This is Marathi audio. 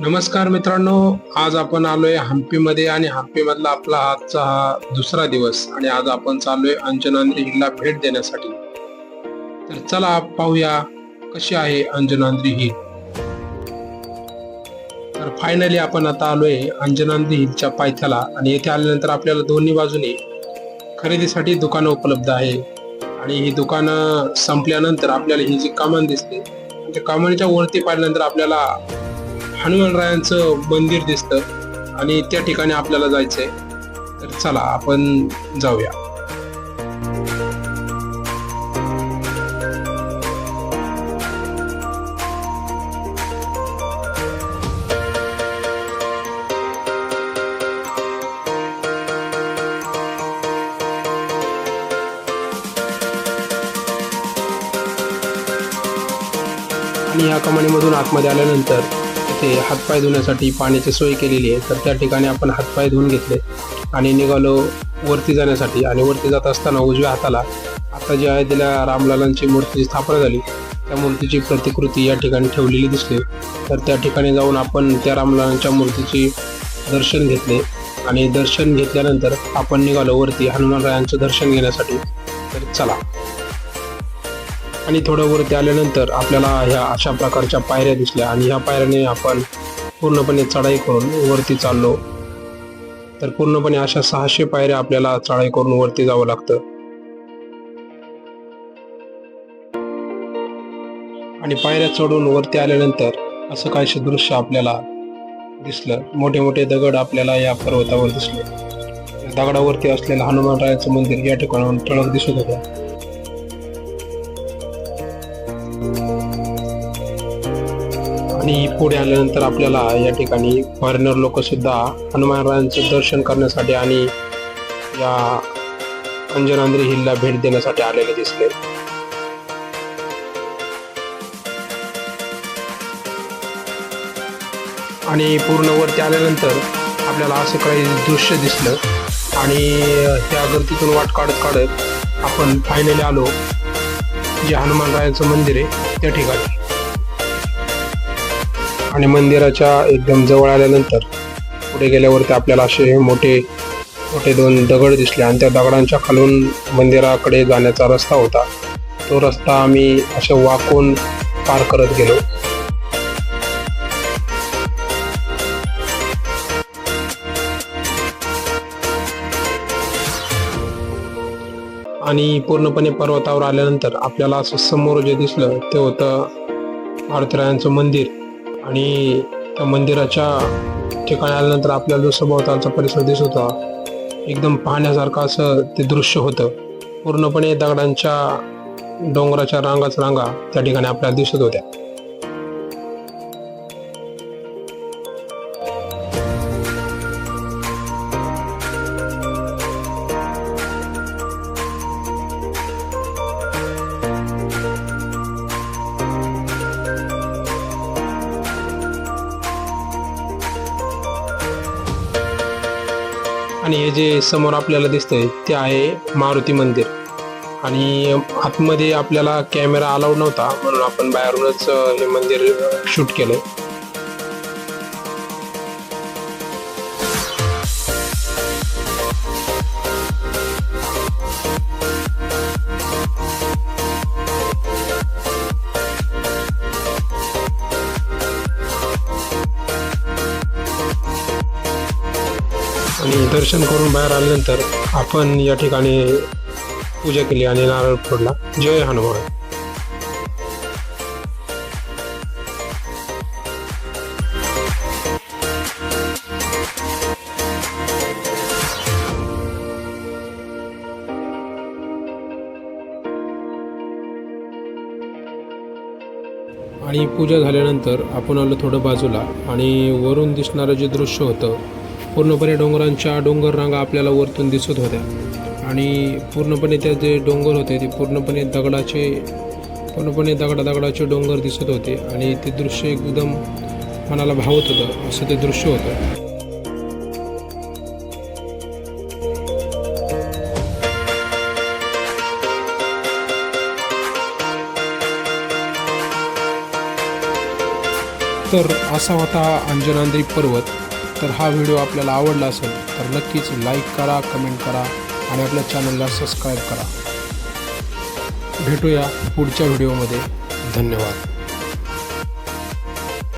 नमस्कार मित्रांनो आज आपण आलोय हम्पीमध्ये आणि हम्पीमधला आपला आजचा हा दुसरा दिवस आणि आज आपण चाललोय अंजनाद्री हिलला भेट देण्यासाठी. तर चला पाहूया कशी आहे अंजनाद्री हिल. तर फायनली आपण आता आलोय अंजनाद्री हिलच्या पायथ्याला आणि येथे आल्यानंतर आपल्याला दोन्ही बाजूने खरेदीसाठी दुकानं उपलब्ध आहे. आणि ही दुकानं संपल्यानंतर आपल्याला ही जी कमान दिसते म्हणजे त्या कमानीच्या वरती पाहिल्यानंतर आपल्याला हनुमानरायांचं मंदिर दिसतं आणि त्या ठिकाणी आपल्याला जायचंय. तर चला आपण जाऊया. आणि या कमानीमधून आतमध्ये आल्यानंतर इथे हातपाय धुण्यासाठी पाण्याची सोय केलेली आहे. तर त्या ठिकाणी आपण हातपाय धुवून घेतले आणि निघालो वरती जाण्यासाठी. आणि वरती जात असताना उजव्या हाताला आता जी आहे तिला रामलालांची मूर्तीची स्थापना झाली. त्या मूर्तीची प्रतिकृती या ठिकाणी ठेवलेली दिसते. तर त्या ठिकाणी जाऊन आपण त्या रामलालांच्या मूर्तीची दर्शन घेतले. आणि दर्शन घेतल्यानंतर आपण निघालो वरती हनुमानरायांचं दर्शन घेण्यासाठी. तर चला. आणि थोडं वरती आल्यानंतर आपल्याला ह्या अशा प्रकारच्या पायऱ्या दिसल्या आणि ह्या पायऱ्याने आपण पूर्णपणे चढाई करून वरती चाललो. तर पूर्णपणे अशा सहाशे पायऱ्या आपल्याला चढाई करून वरती जावं लागतं. आणि पायऱ्या चढून वरती आल्यानंतर असं काहीसे दृश्य आपल्याला दिसलं. मोठे मोठे दगड आपल्याला या पर्वतावर दिसले. दगडावरती असलेलं हनुमानरायाचं मंदिर या ठिकाणाहून ठळक दिसत होतं. आणि पुढे आल्यानंतर आपल्याला या ठिकाणी फॉरेनर लोक सुद्धा हनुमानरायांचं दर्शन करण्यासाठी आणि या अंजनांद्री हिलला भेट देण्यासाठी आलेले दिसले. आणि पूर्ण वरती आल्यानंतर आपल्याला असं काही दृश्य दिसलं. आणि त्या गर्दीतून वाट काढत काढत आपण फायनली आलो. जे हनुमानरायांचं मंदिर आहे त्या ठिकाणी. आणि मंदिराच्या एकदम जवळ आल्यानंतर पुढे गेल्यावरती आपल्याला असे मोठे मोठे दोन दगड दिसले. आणि त्या दगडांच्या खालून मंदिराकडे जाण्याचा रस्ता होता. तो रस्ता आम्ही असे वाकून पार करत गेलो. आणि पूर्णपणे पर्वतावर आल्यानंतर आपल्याला असं समोर जे दिसलं ते होतं भारतरायांचं मंदिर. आणि त्या मंदिराच्या ठिकाणी आल्यानंतर आपल्याला जो सभोवतालचा परिसर दिसत होता एकदम पाहण्यासारखं असं ते दृश्य होतं. पूर्णपणे दगडांच्या डोंगराच्या रांगाच रांगा त्या ठिकाणी आपल्याला दिसत होत्या. आणि हे जे समोर आपल्याला दिसतंय ते आहे मारुती मंदिर. आणि आतमध्ये आपल्याला कॅमेरा अलाउड नव्हता म्हणून आपण बाहेरूनच हे मंदिर शूट केलं दर्शन करून बाहेर आल्यानंतर आपण या ठिकाणी पूजा केली आणि नारळ फोडला. जय हनुमान. आणि पूजा झाल्यानंतर आपण आलो थोडं बाजूला आणि वरून दिसणारं जे दृश्य होतं पूर्णपणे डोंगरांच्या डोंगर रांगा आपल्याला वरतून दिसत होत्या. आणि पूर्णपणे त्या जे डोंगर होते ते पूर्णपणे दगडाचे पूर्णपणे दगडा दगडाचे डोंगर दिसत होते. आणि ते दृश्य एकदम मनाला भावत होतं असं ते दृश्य होतं. तर असा होता अंजनांद्री पर्वत. तर हा व्हिडिओ आपल्याला आवडला असेल तर नक्कीच लाईक करा कमेंट करा आणि आपल्या चॅनलला सबस्क्राईब करा. भेटूया पुढच्या व्हिडिओमध्ये. धन्यवाद.